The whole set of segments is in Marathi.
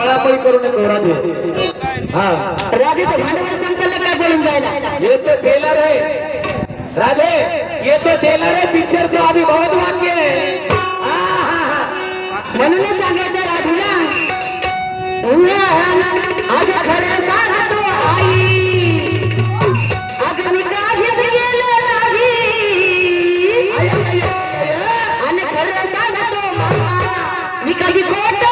पळापळी करू नये राधे हा. राधेचं भांडवल संपलं काय बोलून जायला? ये तो टेलर है राधे ये तो टेलर है पिक्चर जो अभी बहुत बाकी है हाँ, हाँ, हाँ. म्हणूनच सांगायचं राधूला अगं खरं सांगतो आई. अगं मी काहीच केलं नाही. आणि खरं सांगतो मामा मी कधी खोटं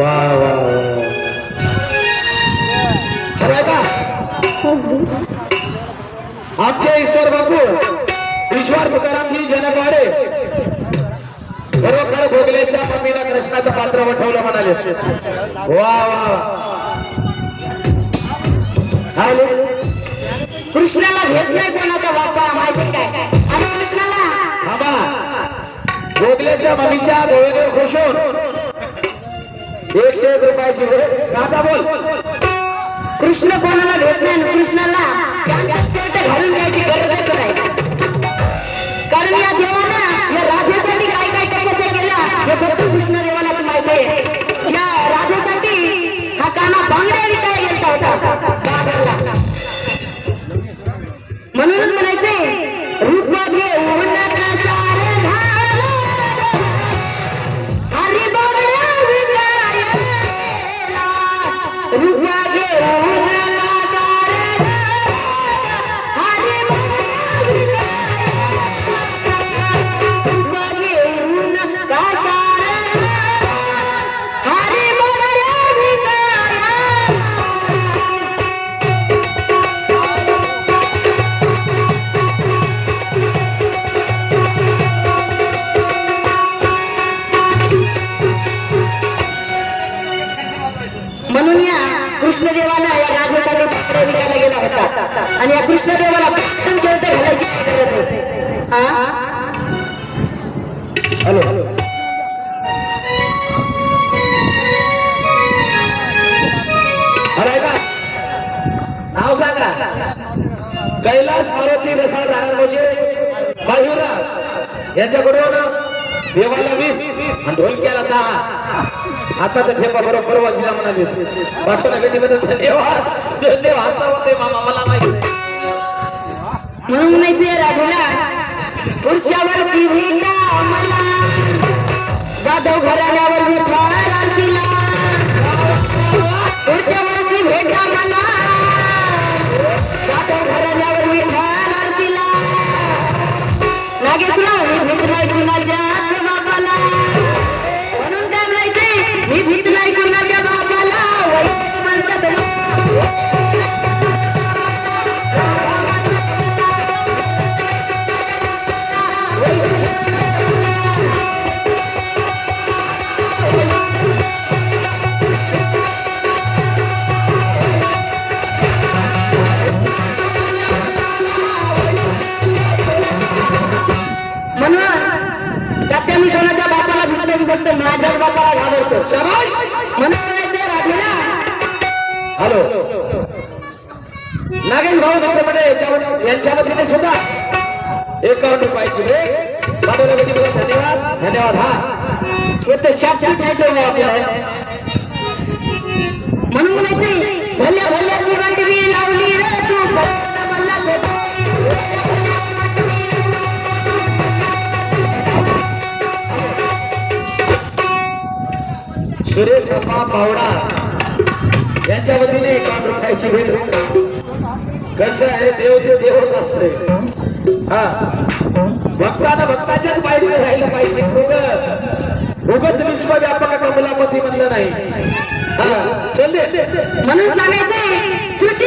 वा वा खरं आमचे ईश्वर बापू ईश्वर तुकारामजी जनकवाडे. खरोखर भोगलेच्या मम्मीला कृष्णाचं पात्र वठवलं म्हणाले. वा वा कृष्णाला घेत नाही कोणाचा बापा माहिती काय? कृष्णाला. बाबा भोगलेच्या मम्मी एकशे एक रुपयाची भेट आता बोल. कृष्ण कोणाला भेट नाही कृष्णाला. Rukma ke आणि या कृष्णदेवाला पटकन शर्ट घालायची काय हॅलो. नाव सांगा. कैलास मारुती रसा जाणार म्हणजे मयुरा. यांच्याकडून देवाला वीस. आणि ढोलक्याला दहा. हाताचा ठेपा बरोबर वाजला म्हणाले पाठवला गडीमध्ये धन्यवाद. धन्यवाद. असा होते मामा मला माहिती म्हणून म्हणायचे राधेला पुढच्या वर्षी भेटा मला? जाधव घराण्यावर विठ्ठल आरतीला पुढच्या वर्षी भेटा मला? फक्त माझ्याच बापाला घाबरतो. शाबाश म्हणून म्हणायचे राधेला हॅलो. नागेश भाऊ मित्रमंडळ याच्यावर यांच्या वतीने सुद्धा एकावन्न रुपयाची भेट पाठवल्या धन्यवाद. धन्यवाद हा. येतं शास्त्री ठायचं आपल्याला म्हणून म्हणायचे भल्या भल्याची सुरेश अप्पा पावडा. यांच्या वतीने एकाच रुपयाची भेट कसं आहे देव ते देवच असते. हा. भक्तानं भक्ताच्याच पाहिजे राहिलं पाहिजे. उग उगच विश्वव्यापक कमलापती म्हणलं नाही. हा. चल म्हणून सांगायचंय सृष्टी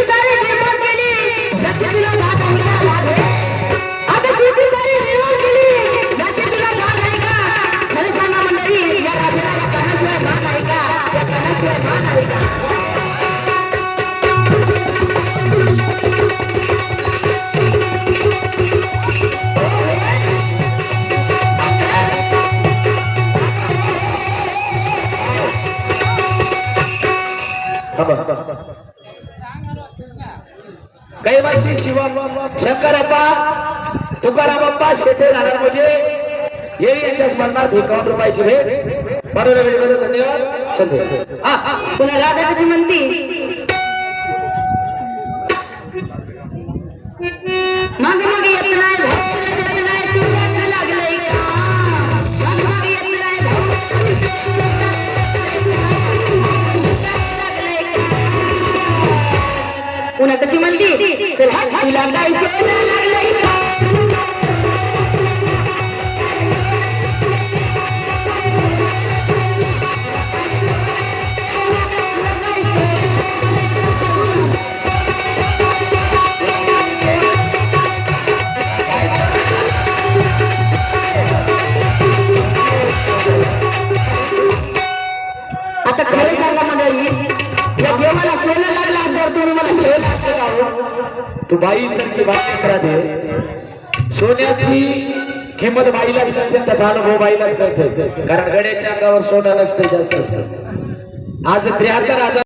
कैवासी शिवा शंकरप्पा तुकारामप्पा शेटे राहणार म्हणजे हे यांच्या स्मरणार्थ एकावन्न रुपयाची भेट. बरोबर वेळेमध्ये धन्यवाद. चंद्र दे. हा पुन्हा राधा म्हणती. मागे मागे. म्हणती तू बाई सारखी बाई करा दे. सोन्याची किंमत बाईलाच कळते त्याचा अनुभव बाईलाच कळते. कारण गड्याच्या अंगावर सोनं नसते जास्त. आज त्र्याहत्तर हजार